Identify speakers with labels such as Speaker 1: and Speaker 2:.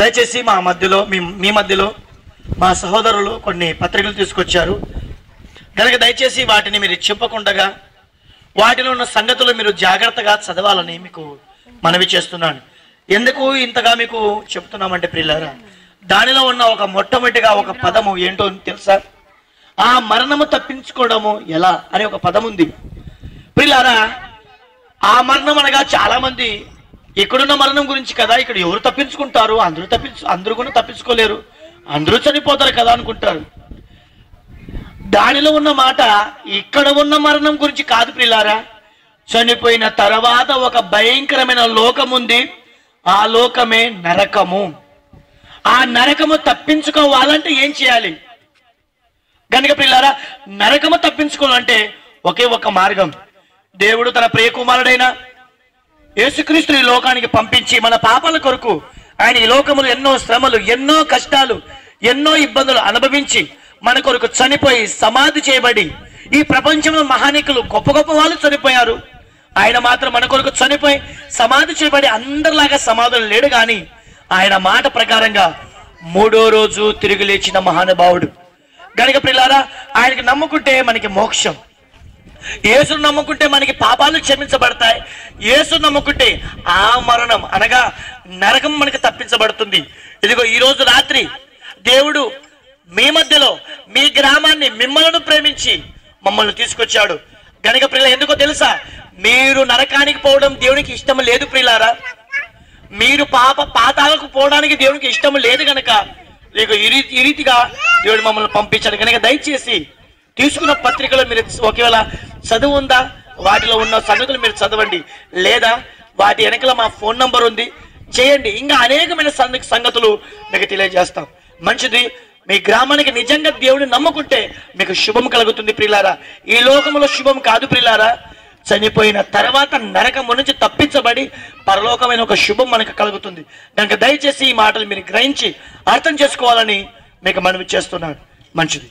Speaker 1: దయచేసి మా మధ్యలో మీ మీ మధ్యలో మా సహోదరులు కొన్ని పత్రికలు తీసుకొచ్చారు. కనుక దయచేసి వాటిని మీరు చెప్పకుండగా వాటిలో ఉన్న సంగతులు మీరు జాగ్రత్తగా చదవాలని మీకు మనవి చేస్తున్నాను. ఎందుకు ఇంతగా మీకు చెప్తున్నామంటే ప్రిల్లారా దానిలో ఉన్న ఒక మొట్టమొదటిగా ఒక పదము ఏంటో తెలుసా? ఆ మరణము తప్పించుకోవడము ఎలా అనే ఒక పదం ఉంది ప్రిల్లారా ఆ మరణం అనగా చాలా మంది ఇక్కడున్న మరణం గురించి కదా ఇక్కడ ఎవరు తప్పించుకుంటారు? అందరూ తప్పించు అందరూ కూడా తప్పించుకోలేరు. అందరూ చనిపోతారు కదా అనుకుంటారు. దానిలో ఉన్న మాట ఇక్కడ ఉన్న మరణం గురించి కాదు పిల్లారా చనిపోయిన తర్వాత ఒక భయంకరమైన లోకం ఉంది. ఆ లోకమే నరకము. ఆ నరకము తప్పించుకోవాలంటే ఏం చేయాలి? కనుక పిల్లారా నరకము తప్పించుకోవాలంటే ఒకే ఒక మార్గం. దేవుడు తన ప్రియకుమారుడైన యేసుక్రీస్తు ఈ లోకానికి పంపించి మన పాపాల కొరకు ఆయన ఈ లోకములు ఎన్నో శ్రమలు ఎన్నో కష్టాలు ఎన్నో ఇబ్బందులు అనుభవించి మన కొరకు చనిపోయి సమాధి చేయబడి ఈ ప్రపంచంలో మహానికులు గొప్ప గొప్ప వాళ్ళు చనిపోయారు. ఆయన మాత్రం మన కొరకు చనిపోయి సమాధి చేయబడి అందరిలాగా సమాధులు లేడు కానీ ఆయన మాట ప్రకారంగా మూడో రోజు తిరిగి లేచిన మహానుభావుడు. గనక పిల్లారా ఆయనకి నమ్ముకుంటే మనకి మోక్షం. యేసును నమ్ముకుంటే మనకి పాపాలు క్షమించబడతాయి. యేసు నమ్ముకుంటే ఆ మరణం అనగా నరకం మనకి తప్పించబడుతుంది. ఇదిగో ఈ రోజు రాత్రి దేవుడు మీ మధ్యలో మీ గ్రామాన్ని మిమ్మల్ని ప్రేమించి మమ్మల్ని తీసుకొచ్చాడు. గనక ప్రియుల ఎందుకో తెలుసా? మీరు నరకానికి పోవడం దేవునికి ఇష్టం లేదు ప్రియులారా. మీరు పాప పాతాలకు పోవడానికి దేవునికి ఇష్టం లేదు గనక. ఇక ఈ రీ- ఈ రీతిగా దేవుడు మమ్మల్ని పంపించాడు. కనుక దయచేసి తీసుకున్న పత్రికలో మీరు ఒకవేళ చదువు ఉందా? వాటిలో ఉన్న సంగతులు మీరు చదవండి. లేదా వాటి వెనకల మా ఫోన్ నంబర్ ఉంది. చేయండి. ఇంకా అనేకమైన సంగతులు మీకు తెలియజేస్తాం. మంచిది మీ గ్రామానికి నిజంగా దేవుడిని నమ్ముకుంటే మీకు శుభం కలుగుతుంది ప్రిలారా. ఈ లోకంలో శుభం కాదు ప్రిలారా. చనిపోయిన తర్వాత నరకము నుంచి తప్పించబడి పరలోకమైన ఒక శుభం మనకు కలుగుతుంది. కనుక దయచేసి ఈ మాటలు మీరు గ్రహించి అర్థం చేసుకోవాలని మీకు మనవి చేస్తున్నాను. మంచిది.